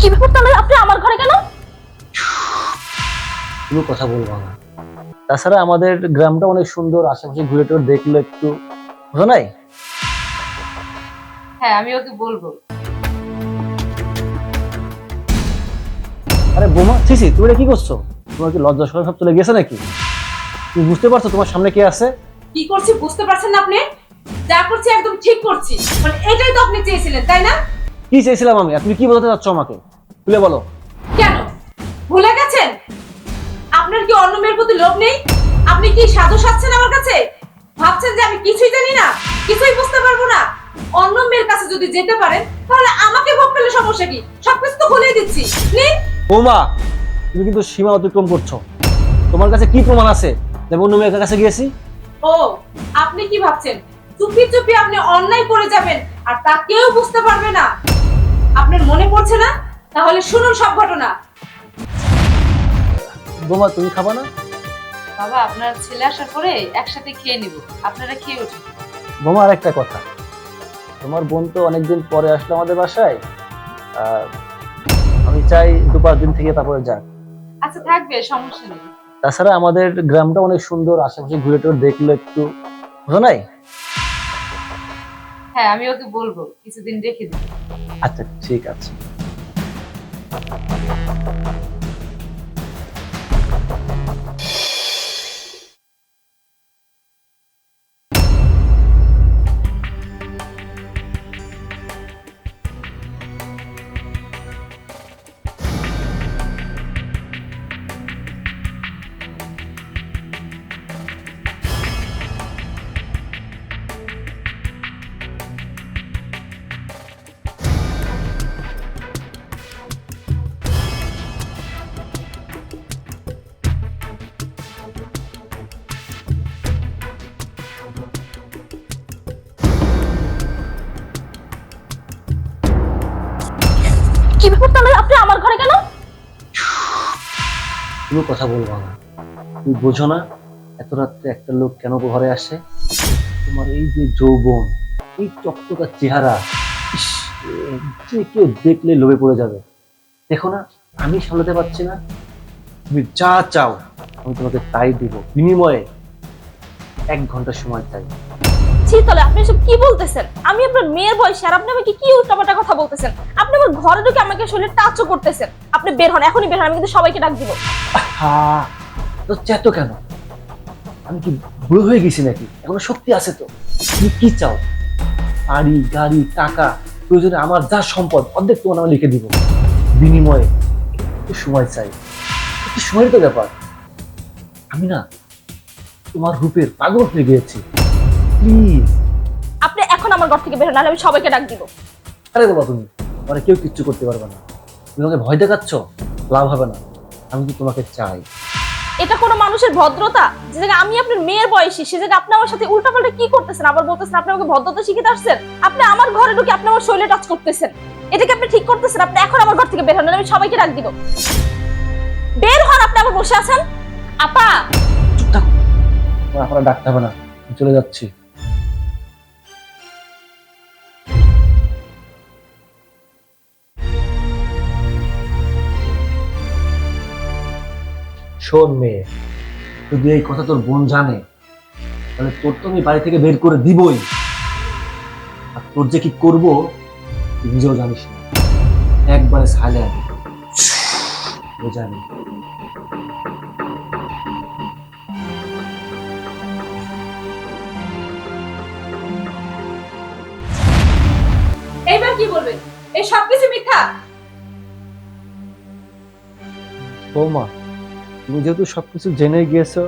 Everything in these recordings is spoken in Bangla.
কি ব্যাপার তাহলে? আপনি আমার ঘরে কেন? কোনো কথা বলব না। তাছাড়া আমাদের গ্রামটা অনেক সুন্দর আশেপাশে ঘুরে টুরে দেখলে একটু বুঝো নাই? হ্যাঁ আমি ওকে বলব। আরে বোমা সিসি তুমি এটা কি করছ? তোমার কি লজ্জা সরম সব চলে গেছে নাকি? তুমি বুঝতে পারছ তোমার সামনে কে আছে? কি করছি বুঝতে পারছেন না আপনি? যা করছি একদম ঠিক করছি। মানে এটাই তো আপনি চেয়েছিলেন তাই না? কি চেয়েছিলাম আমি? আর তুমি কি বলতে চাচ্ছ আমাকে? খুলে বলো। কেন? ভুলে গেছেন? আপনার কি অন্য মেয়ের প্রতি লোভ নেই? আপনি কি সাধু সাচ্ছেন আমার কাছে? ভাবছেন যে আমি কিছুই জানি না? কিছুই বুঝতে পারব না? অন্য মেয়ের কাছে যদি যেতে পারেন তাহলে আমাকে ভোগ পেলে সমস্যা কি? সবকিছু তো খুলেই দিচ্ছি। নিন বৌমা তুমি কিন্তু সীমা অতিক্রম করছ। তোমার কাছে কি প্রমাণ আছে? যে অন্য মেয়ের কাছে গিয়েছি? ও আপনি কি ভাবছেন? চুপি চুপি আপনি অন্যায় করে যাবেন আর তা কেউ বুঝতে পারবে না। আপনার মনে পড়ছে না? তাহলে শুনুন সব ঘটনা। বৌমা তুমি খাবা না? বাবা আপনার ছেলে আসার পরে একসাথে খেয়ে নিব। আপনারা খেয়ে উঠুন। বোমা আর একটা কথা। তোমার বোন তো অনেকদিন পরে আসলো আমাদের বাসায়। আমি চাই দু পাঁচ দিন থেকে তারপরে যাক। আচ্ছা থাকবে সমস্যা নেই। তাছাড়া আমাদের গ্রামটা অনেক সুন্দর আশেপাশে ঘুরে টুরে দেখলে একটু বুঝো নাই? হ্যাঁ আমি ওকে বলব কিছুদিন রেখে দিই আচ্ছা ঠিক আছে। Thank you. কি তাহলে? আপনি আমার ঘরে কেন? কোনো কথা বলব না তুমি বোঝো না এত রাত্রে একটা লোক কেন ঘরে আসে? তোমার এই যে যৌবন এই চকচকা চেহারা ইস, যে কেউ দেখলে লোভে পড়ে যাবে। দেখো না আমি সামলাতে পারছি না। তুমি যা চাও আমি তোমাকে তাই দিব। বিনিময়ে এক ঘণ্টা সময় চাই। ছি, তাহলে আপনি সব কি বলতেছেন? আমি আপনার মেয়ের বয়সে আর আপনি আমাকে কি উল্টাপাল্টা কথা বলতেছেন? আপনি আমার ঘরে ঢুকে আমাকে শরীরে টাচও করতেছেন। আপনি বের হন, এখনই বের হন, আমি কিন্তু সবাইকে ডাক দিব। তো চেত কেন? আমি কি বুড়ো হয়ে গেছি নাকি? এখনও শক্তি আছে তো। তুমি কি চাও? বাড়ি, গাড়ি, টাকা, প্রয়োজনে আমার যা সম্পদ, অর্ধেক তোমার নামে লিখে দিব। বিনিময়ে একটু সময় চাই। একটু সময়ের তো ব্যাপার। আমি না তোমার রূপের পাগল হয়ে গিয়েছি। প্লিজ আপনি এখন আমার ঘর থেকে বের হন নাহলে আমি সবাইকে ডাক দিব। আরে বাবা তুমি মানে কেউ কিচ্ছু করতে পারবে না। তুমি আমাকে ভয় দেখাচ্ছ? লাভ হবে না। আমি কি তোমাকে চাই? এটা কোনো মানুষের ভদ্রতা? যে জায়গায় আমি আপনার মেয়ের বয়সী সে জায়গায় আপনি আমার সাথে উল্টাপাল্টা কি করতেছেন? আবার বলতেছেন আপনি আমাকে ভদ্রতা শিখিতে আসছেন? আপনি আমার ঘরে ঢুকে আপনি আমার শরীরে টাচ করতেছেন। এটাকে আপনি ঠিক করতেছেন? আপনি এখন আমার ঘর থেকে বের হন আমি সবাইকে ডাক দিব। বের হন আপনি আবার বসে আছেন? আপা! চুপ থাকো। আমার আপনারা ডাকতে হবে না। চলে যাচ্ছি। শোন মেয়ে যদি এই কথা তোর বোন জানে তাহলে তোর তো আমি বাড়ি থেকে বের করে দিবই। আর তোর যে কি করব তুই নিজেও জানিস না। একবারে সাইলেন্ট জানি এইবার কি বলবেন এই সবকিছু মিথ্যা? বৌমা তুমি যেহেতু সবকিছু জেনে গিয়েছো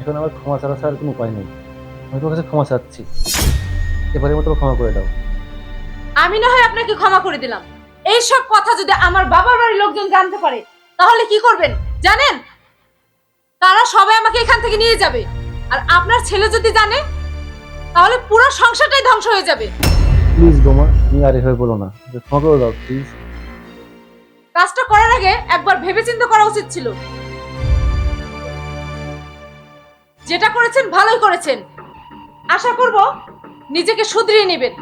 এখন আমার ক্ষমা ছাড়া ছাড়ার কোনো উপায় নেই। আমি তোমার কাছে ক্ষমা চাচ্ছি। এবারে মতো ক্ষমা করে দাও। আমি না হয় আপনাকে ক্ষমা করে দিলাম। এই সব কথা যদি আমার বাবার বাড়ির লোকজন জানতে পারে তাহলে কি করবেন? জানেন? তারা সবাই আমাকে এখান থেকে নিয়ে যাবে। আর আপনার ছেলে যদি জানে তাহলে পুরো সংসারটাই ধ্বংস হয়ে যাবে। প্লিজ বৌমা তুমি আর এভাবে বলো না। ক্ষমা করে দাও প্লিজ। কাজটা করার আগে একবার ভেবেচিন্তে করা উচিত ছিল। যেটা করেছেন ভালোই করেছেন। আশা করব নিজেকে শুধরিয়ে নেবেন।